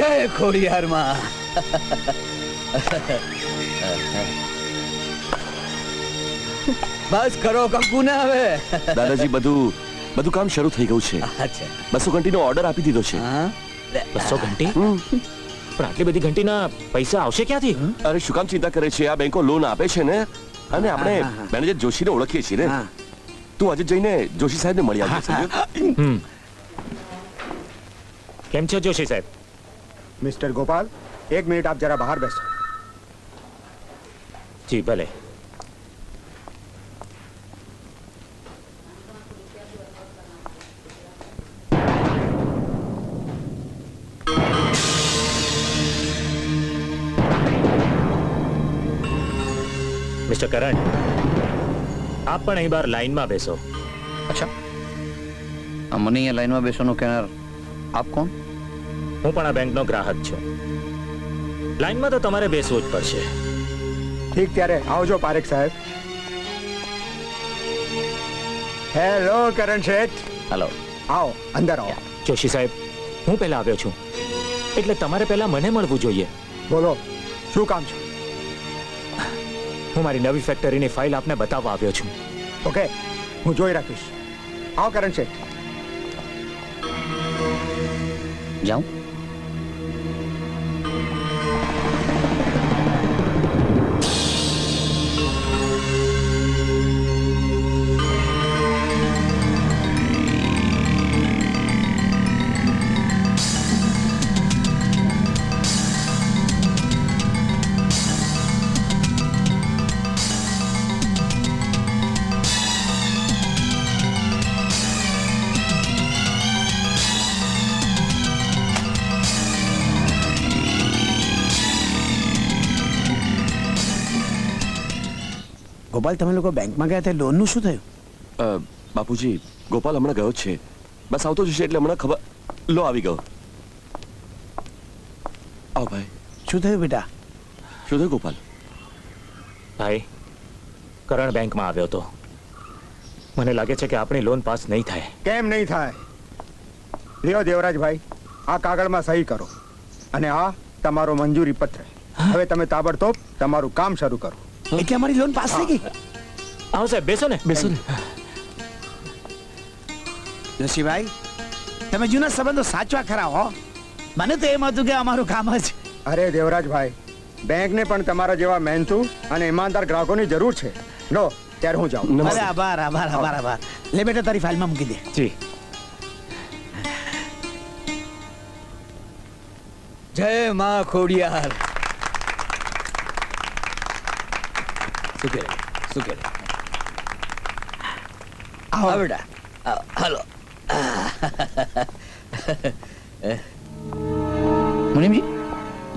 જય ખોડિયાર માં બસ કરો કંકુ ને હવે દાદાજી બધું બધું કામ શરૂ થઈ ગયું છે. અચ્છા બસો ઘંટીનો ઓર્ડર આપી દીધો છે. હા? બસો ઘંટી? હમ. પણ આટલી બધી ઘંટીના પૈસા આવશે ક્યાંથી? અરે શું કામ ચિંતા કરે છે? આ બેંકો લોન આપે છે ને? અને આપણે. મેનેજર જોશીને ઓળખીએ છીએ ને. તું આજે જઈને જોશી સાહેબને મળી આવજે? કેમ છો જોશી સાહેબ? મિસ્ટર ગોપાલ એક મિનિટ આપ જરા બહાર બેસો જી ભલે મિસ્ટર કરણ આપ પણ અહીં બહાર લાઈનમાં બેસો અચ્છા અમને અહીંયા લાઈનમાં બેસવાનું કહેનાર આપ કોણ હું પણ આ બેંકનો ગ્રાહક છું. લાઈનમાં તો તમારે બેસવું જ પડશે. ઠીક ત્યારે આવજો પારેખ સાહેબ. હેલો કરણ શેઠ. હલો આવો અંદર આવો. જોશી સાહેબ હું પહેલા આવ્યો છું. એટલે તમારે પહેલા મને મળવું જોઈએ. બોલો શું કામ છે? હું મારી નવી ફેક્ટરીની ફાઇલ આપને બતાવવા આવ્યો છું. ઓકે હું જોઈ રાખીશ. આવો કરણ શેઠ. જાઉં? ગોપાલ તમે લોકો બેંકમાં ગયા ત્યારે લોનનું શું થયું? બાપુજી ગોપાલ હમણાં ગયો છે. બસ આવતો જશે એટલે હમણાં ખબર લો આવી ગયો. આવ ભાઈ. શું થયું બેટા? શું થયું ગોપાલ? ભાઈ કરણ બેંકમાં આવ્યો હતો. મને લાગે છે કે આપણી લોન પાસ નહીં થાય. કેમ નહીં થાય? લ્યો દેવરાજભાઈ આ કાગળમાં સહી કરો. અને આ તમારો મંજૂરી પત્ર. હવે તમે તાબડતોબ તમારું કામ શરૂ કરો. એટલે અમારી લોન પાસ થઈ ગઈ. આવો સાહેબ બેસો ને. બેસો ને. જોશીભાઈ તમે જૂના સંબંધો સાચવા ખરા હો. મને તો એમ હતું કે અમારું કામ જ. અરે દેવરાજભાઈ બેંકને પણ તમારા જેવા મહેનતુ અને ઈમાનદાર ગ્રાહકોની જરૂર છે. લો ત્યારે હું જાઉં. અરે આભાર આભાર આભાર આભાર. લે બેટા તારી ફાઇલમાં મૂકી દે. જી. જય માં ખોડિયાર. શું કરે શું કરે આવો બેટા. હાલો. મુનિમજી?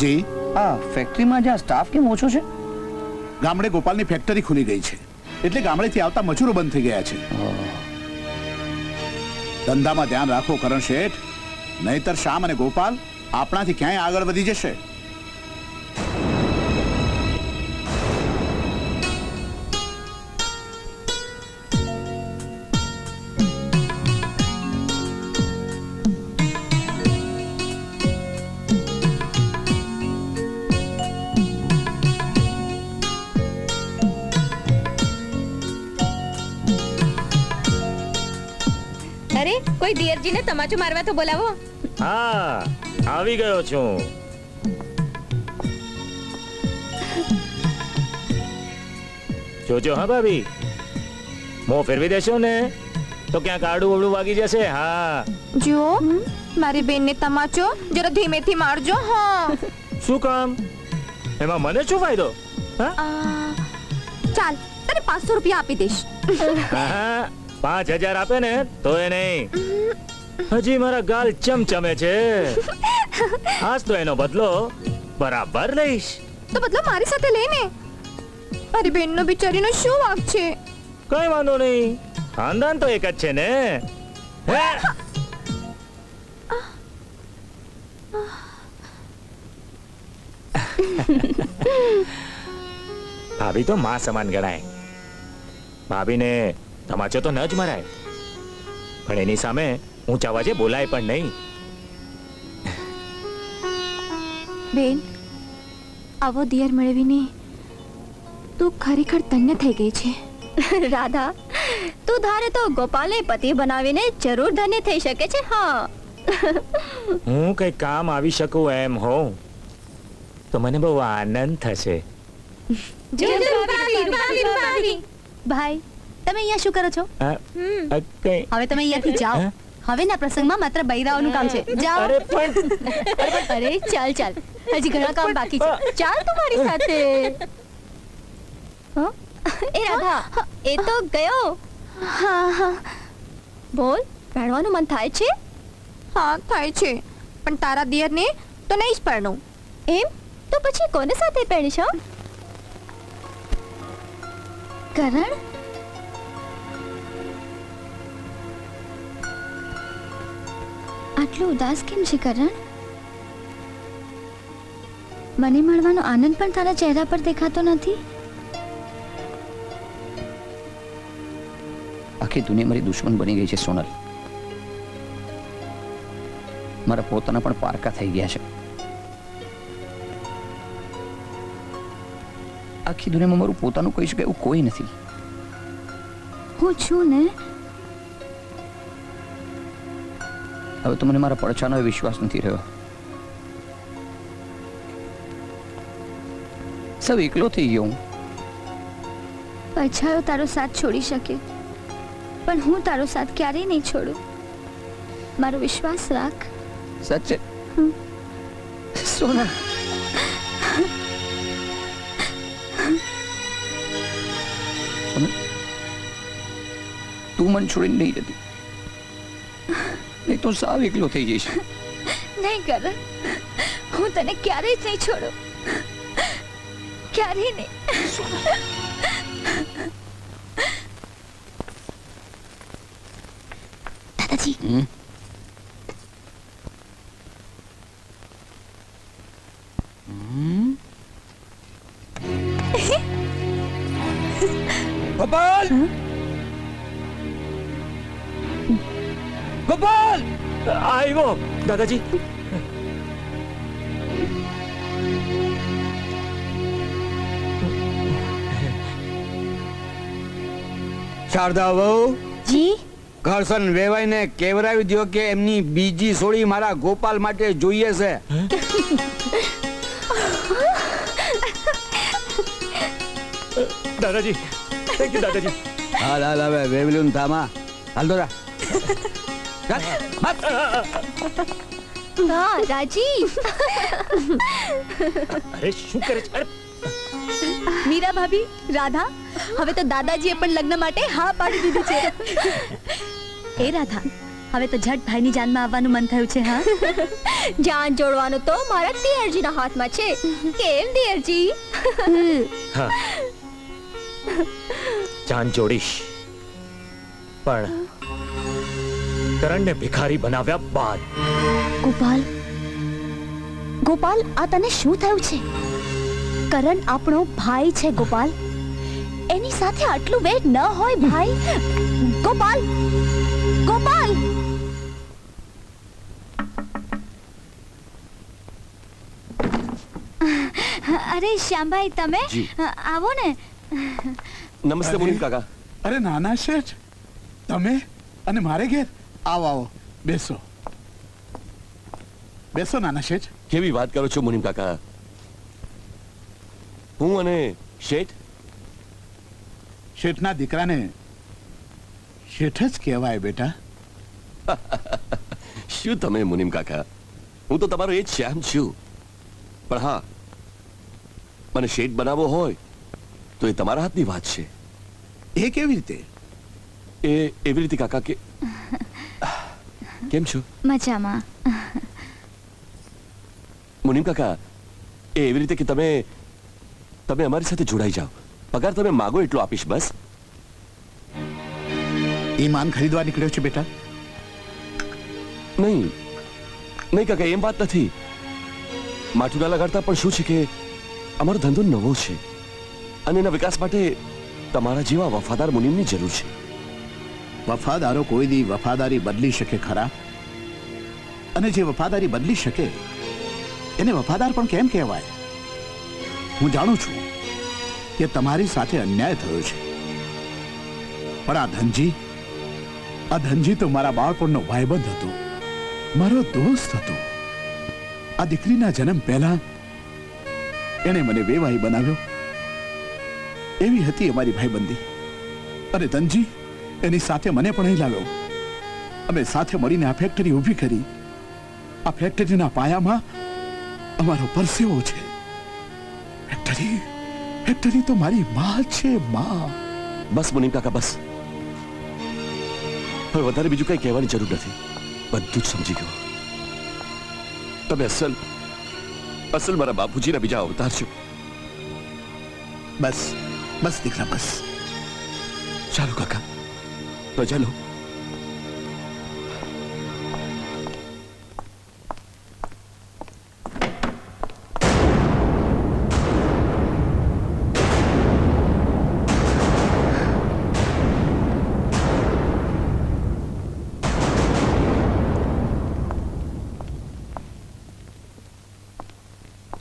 જી. આ ફેક્ટરીમાં જ્યાં સ્ટાફ કેમ ઓછો છે? ગામડે ગોપાલની ફેક્ટરી ખુલી ગઈ છે. એટલે ગામડેથી આવતા મજૂરો બંધ થઈ ગયા છે. ધંધામાં ધ્યાન રાખો કરણ શેઠ. નહીતર શ્યામ અને ગોપાલ આપણાથી ક્યાંય આગળ વધી જશે? અરે કોઈ દિયરજીને તમાચો મારવા તો બોલાવો. હા આવી ગયો છું. જોજો હા ભાભી. મો ફેરવી દેશો ને તો ક્યાંક આડું અવડું વાગી જશે હા. જો મારી બેનને તમાચો જરા ધીમેથી મારજો હા. શું કામ? એમાં મને શું ફાયદો? હા? ચાલ તને પાંચસો રૂપિયા આપી દઈશ. હા, પાંચ હજાર આપે ને તો એ નહીં. હજી મારા ગાલ ચમચમે છે. આજ તો એનો બદલો બરાબર લઈશ. તો બદલો મારી સાથે લઈને મારી બેનનો બિચારીનો શું વાંક છે? કઈ વાંધો નહીં. ખાનદાન તો એક જ છે ને. હે? ભાભી તો માં સમાન ગણાય. ભાભીને તમાચો તો ન જ મરાય. પણ એની સામે ઊંચા અવાજે બોલાય પણ નહીં. બેન આવો દિયર મેળવીને તું ખરેખર તન્ય થઈ ગઈ છે. રાધા તું ધારે તો ગોપાલને પતિ બનાવીને જરૂર ધન્ય થઈ શકે છે હા. હું કઈ કામ આવી શકું એમ હોઉં. તો મને બહુ આનંદ થશે. ભાઈ તમે અહીંયા શું કરો છો? હવે તમે અહીંયાથી જાઓ? હવેના પ્રસંગમાં માત્ર બૈરાઓનું કામ છે. જાઓ. અરે પણ. અરે ચાલ ચાલ. હજી ઘણા કામ બાકી છે. ચાલ તું મારી સાથે. એ રાધા. એ તો ગયો. હા હા. બોલ ભણવાનું મન થાય છે? હા થાય છે. પણ તારા દિયરને તો નહીં જ પરણું. એમ? તો પછી કોને સાથે પહેણીશ કરણ? આટલું ઉદાસ કેમ છે કરણ? મને મળવાનો આનંદ પણ તારા ચહેરા પર દેખાતો નથી? આખી દુનિયા મારી દુશ્મન બની ગઈ છે સોનલ. મારા પોતાના પણ પારકા થઈ ગયા છે. આખી દુનિયામાં મારું પોતાનું કહી શકે એવું કોઈ નથી. હું છું ને? હવે તો મને મારા પડછાનો વિશ્વાસ નથી રહ્યો. સૌ એકલો થઈ ગયો હું. પડછાયો તારો સાથ છોડી શકે. પણ હું તારો સાથ ક્યારેય નહીં છોડું. મારો વિશ્વાસ રાખ. સાચે? સોના. તું મન છોડીને નહીં જતી. નહીં તો સાવ એકલો થઈ જઈશ. નહીં કરણ હું તને ક્યારેય નહીં છોડું. ક્યારેય નહીં. દાદાજી? ગોપાલ! ગોપાલ આવ્યો દાદાજી શારદા વહુ જી ઘરસન વેવાઈને કેવરાવી દો કે એમની બીજી સોળી મારા ગોપાલ માટે જોઈએ છે દાદાજી થેન્ક યુ દાદાજી હાલ હાલ હવે વેવલુન થામા હાલ દોરા હા રાજી અરે શું કરે છે? મીરા ભાભી રાધા હવે તો દાદાજીએ પણ લગ્ન માટે હા પાડી દીધી છે. એ રાધા હવે તો ઝટ ભાઈની જાનમાં આવવાનું મન થયું છે હા? જાન જોડવાનું તો મારા દિયરજીના હાથમાં છે. કેમ દિયરજી? હા. જાન જોડીશ. પણ કરણને ભિખારી બનાવ્યા બાદ. ગોપાલ ગોપાલ આ તને શું થયું છે? કરણ આપણો ભાઈ છે ગોપાલ. એની સાથે આટલું વેર ન હોય ભાઈ. ગોપાલ ગોપાલ! અરે શ્યામભાઈ તમે આવો ને. નમસ્તે મુનિમ કાકા. અરે નાના શેઠ. તમે અને મારે ઘેર? આવો આવો. બેસો. બેસો નાના શેઠ. કેવી વાત કરો છો મુનિમ કાકા? હું અને શેઠ? શેઠના દીકરાને શેઠ જ કહેવાય બેટા. શું તમે મુનિમ કાકા? હું તો તમારો એ જ શ્યામ છું. પણ હા મને શેઠ બનાવવો હોય તો એ તમારા હાથની વાત છે. એ કેવી રીતે? એ એવી રીતે કાકા કે કેમ છો? મજામાં. મુનિમ કાકા એ એવી રીતે કે તમે તમે અમારી સાથે જોડાઈ જાઓ. પગાર તમે માગો એટલો આપીશ બસ. એ માન ખરીદવા નીકળ્યો છે બેટા? નહીં. નહીં કાકા એમ વાત નથી. માથું ના લગાડતા પણ શું છે કે અમારો ધંધો નવો છે. અને એના વિકાસ માટે તમારા જેવા વફાદાર મુનિમની જરૂર છે. વફાદારો કોઈ દી વફાદારી બદલી શકે ખરા? અને જે વફાદારી બદલી શકે, એને વફાદાર પણ કેમ કહેવાય? હું જાણું છું કે તમારી સાથે અન્યાય થયો છે. પણ આ ધનજી આ ધનજી તો મારા બાળપણનો ભાઈબંધ હતો, મારો દોસ્ત હતો. આ દીકરીના જન્મ પહેલા એણે મને વેવાહી બનાવ્યો. એવી હતી અમારી ભાઈબંધી. અને ધનજી એની સાથે મને પણ અહીં લાવ્યો. અમે સાથે મળીને આ ફેક્ટરી ઊભી કરી. આ ફેક્ટરીના પાયામાં અમારો પરસેવો છે. ફેક્ટરી ફેક્ટરી તો મારી માં છે માં. બસ મુનિમ કાકા બસ. હવે વધારે બીજું કંઈ કહેવાની જરૂર નથી. બધું જ સમજી ગયો. તમે અસલ અસલ મારા બાપુજીના બીજા અવતાર છો. બસ બસ દીકરા બસ. ચાલો કાકા. રજા લો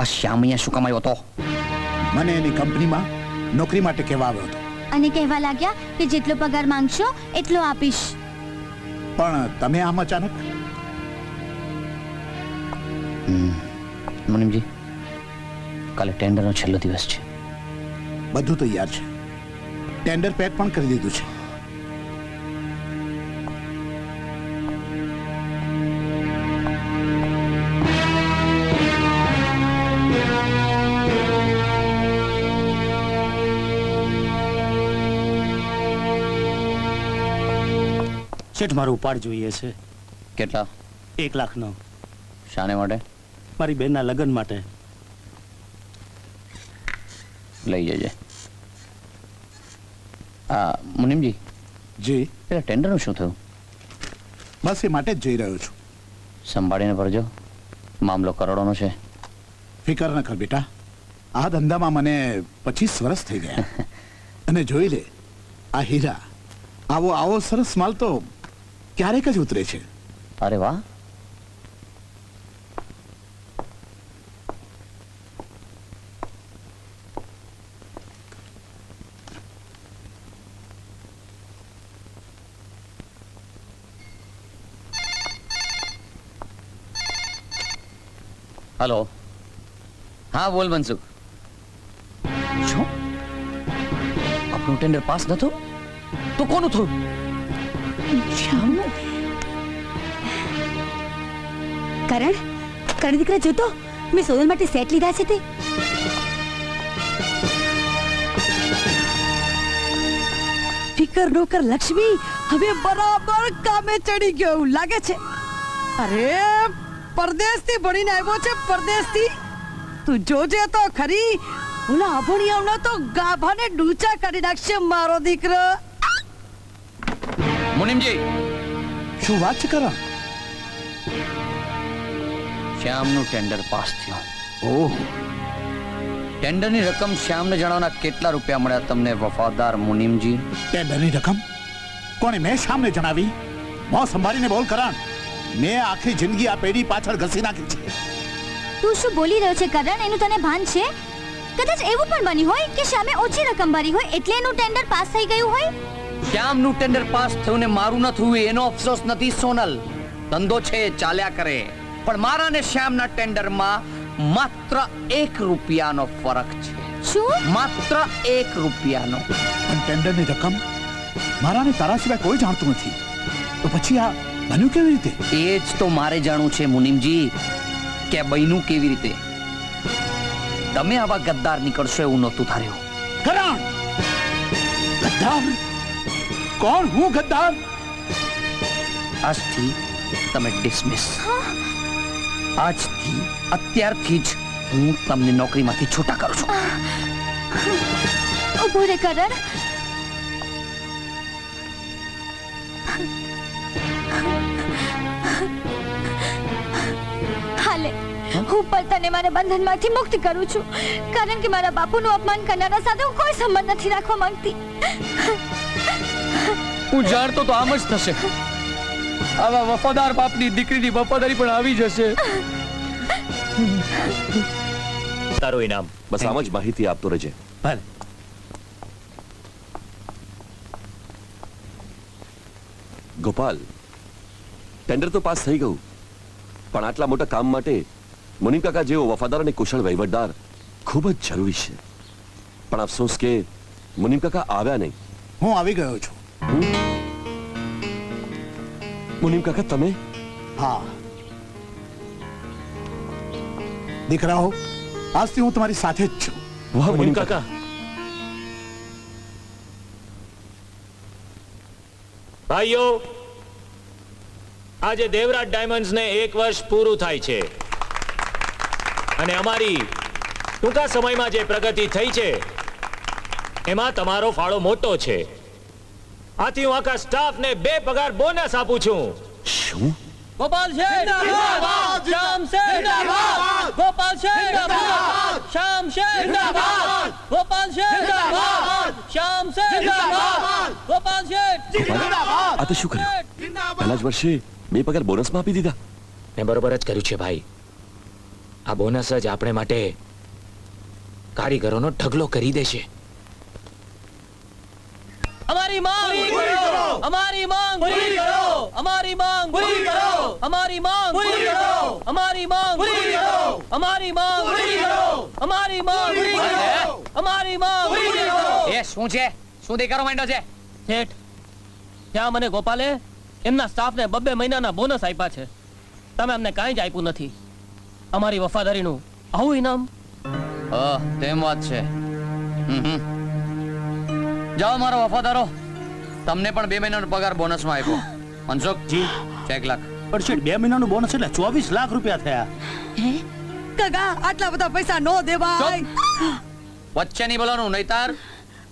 આ શ્યામ અહીંયા શું કમાયો હતો? મને એની કંપનીમાં નોકરી માટે કહેવા આવ્યો હતો. અને કહેવા લાગ્યા કે જેટલો પગાર માંગશો એટલો આપીશ. પણ તમે આમ અચાનક? મુનિમજી કાલે ટેન્ડરનો છેલ્લો દિવસ છે. બધું તૈયાર છે. ટેન્ડર પેક પણ કરી દીધું છે. શેઠ મારો ઉપાડ જોઈએ છે. કેટલા? એક લાખનો શાને માટે? મારી બેનના લગ્ન માટે. લઈ જજે. આ મુનિમજી? જી. પેલા ટેન્ડરનું શું થયું? બસ એ માટે જ જઈ રહ્યો છું. સંભાળીને ભરજો મામલો કરોડોનો છે. ફિકર ન કર બેટા. આ ધંધામાં મને પચીસ વર્ષ થઈ ગયા. અને જોઈ લે આ હીરા. આવો આવો સરસ માલ તો ક્યારેક જ ઉતરે છે. અરે વાહ. હલો. હા, બોલ મનસુખ. શું? આપણું ટેન્ડર પાસ નતું? તો કોનું થયું? કરણ કરણ દીકરા જોતો મેં સોનલ માટે સેટ લીધા છે તે. ફિકર નોકર લક્ષ્મી. હવે બરાબર કામે ચડી ગયો એવું લાગે છે. અરે, પરદેશથી ભણીને આવ્યો છે, પરદેશથી. તું જોજે તો ખરી. ઓલા અભણિયાઓના તો ગાભાને ડૂચા કરી નાખશે મારો દીકરો. મુનિમજી! શું વાત છે કરણ? શ્યામનું ટેન્ડર પાસ થયું. ઓહ. ટેન્ડરની રકમ શ્યામને જણાવના કેટલા રૂપિયા મળ્યા તમને વફાદાર મુનિમજી? ટેન્ડરની રકમ? કોણે મેં શ્યામને જણાવી? મોં સંભાળીને બોલ કરણ. મેં આખી જિંદગી આ પેઢી પાછળ ઘસી નાખી છે. તું શું બોલી રહ્યો છે કરણ? એનું તને ભાન છે? કદાચ એવું પણ બન્યું હોય કે શ્યામે ઓછી રકમ ભરી હોય એટલે એનું ટેન્ડર પાસ થઈ ગયું હોય? શ્યામનું ટેન્ડર પાસ થયું ને મારું ન થયું એનો અફસોસ નથી સોનલ. ધંધો છે ચાલ્યા કરે. પણ મારા ને શ્યામના ટેન્ડરમાં માત્ર એક રૂપિયાનો ફરક છે. શું? માત્ર એક રૂપિયાનો. પણ ટેન્ડરની રકમ મારા ને તારા સિવાય કોઈ જાણતું નથી. તો પછી આ બન્યું કેવી રીતે? એ જ તો મારે જાણવું છે મુનિમજી કે બન્યું કેવી રીતે? તમે આવા ગદ્દાર નીકળશો એવું નહોતું ધાર્યું. કરણ ગદ્દાર? કોણ હું ગદ્દાર આજથી તમે ડિસમિસ આજથી અત્યારથી જ હું તમને નોકરીમાંથી છૂટા કરું છું ઊભો રે કરણ હાલે હું પણ તને મારા બંધનમાંથી મુક્ત કરું છું કારણ કે મારા બાપુનું અપમાન કરનારા સાથે હું કોઈ સંબંધ નથી રાખવા માંગતી હું જાણતો તો આમ જ થશે. આવા વફાદાર બાપની દીકરીની વફાદારી પણ આવી જશે. તારો ઇનામ. બસ આમ જ માહિતી આપતો રહેજે. ભલે. ગોપાલ ટેન્ડર તો પાસ થઈ ગયું. પણ આટલા મોટા કામ માટે મુનિમ કાકા જેવો વફાદાર અને કુશળ વહીવટદાર ખૂબ જ જરૂરી છે. પણ અફસોસ કે મુનિમ કાકા આવ્યા નહીં. હું આવી ગયો છું. મુનિમ કાકા તમે હા દીકરાઓ આજથી હું તમારી સાથે જ છું વાહ મુનિમ કાકા ભાઈઓ આજે દેવરાજ ડાયમંડ્સ ને એક વર્ષ પૂરું થાય છે અને અમારી ટૂંકા સમયમાં જે પ્રગતિ થઈ છે એમાં તમારો ફાળો મોટો છે. આથી હું આખા સ્ટાફને બે પગાર બોનસ આપું છું. શું? ગોપાલ શેઠ. શ્યામ શેઠ. ગોપાલ શેઠ. શ્યામ શેઠ. ગોપાલ શેઠ. શ્યામ શેઠ. ગોપાલ શેઠ. આ તો શું કર્યું? પહેલા જ વર્ષે બે પગાર બોનસમાં આપી દીધા. ને બરોબર જ કર્યું છે ભાઈ. આ બોનસ જ આપણે માટે કારીગરોનો ઢગલો કરી દેશે. અમારી માંગ. પૂરી કરો. અમારી માંગ. પૂરી કરો. અમારી માંગ. પૂરી કરો. અમારી માંગ. પૂરી કરો. અમારી માંગ. પૂરી કરો. અમારી માંગ. પૂરી કરો. અમારી માંગ. પૂરી કરો. અમારી માંગ. પૂરી કરો. એ શું છે? શું દેખાડો માંડ્યો છે? શેઠ ત્યાં મને ગોપાલે એમના સ્ટાફને બબ્બે મહિનાના બોનસ આપ્યા છે. તમે અમને કાંઈ જ આપ્યું નથી. અમારી વફાદારીનું આવું ઇનામ? હા તેમ વાત છે. હમ હમ. જાઓ મારો વફાદારો. તમને પણ બે મહિનાનો પગાર બોનસમાં આપ્યો. મનસુખ જી. એક લાખ. પણ શેઠ બે મહિનાનું બોનસ એટલે ચોવીસ લાખ રૂપિયા થયા? કાકા આટલા બધા પૈસા નો દેવાય. વચ્ચે નહીં બોલવાનું નહીતાર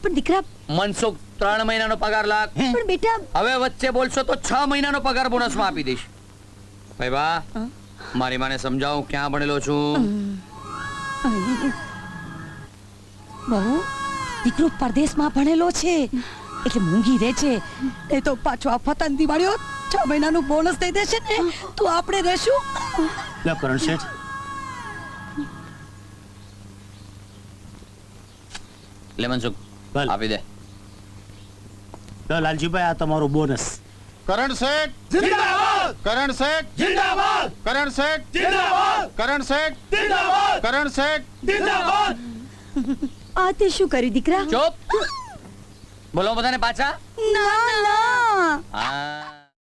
પણ દીકરા મનસુખ ત્રણ મહિનાનો પગાર લાખ. પણ બેટા હવે વચ્ચે બોલશો તો છ મહિનાનો પગાર બોનસમાં આપી દઈશ. ભાઈ બા મારી માને સમજાવું ક્યાં ભણેલો છું? બહુ દીકરો પરદેશમાં ભણેલો છે. એટલે મૂંગી રહે છે. એ તો પાછો આ ફતન દિવાળીઓ છ મહિનાનું બોનસ દઈ દેશે ને તો આપણે રહેશું. લે કરણ શેઠ. લે મનસુખ ભલે. આપી દે. લો લાલજીભાઈ આ તમારો બોનસ કરણ શેઠ. જિંદાબાદ. કરણ શેઠ. જિંદાબાદ. કરણ શેઠ. જિંદાબાદ. કરણ શેઠ. જિંદાબાદ. કરણ શેઠ. જિંદાબાદ. આ તે શું કર્યું દીકરા? ચૂપ. બોલો બધાને પાછા. ના ના.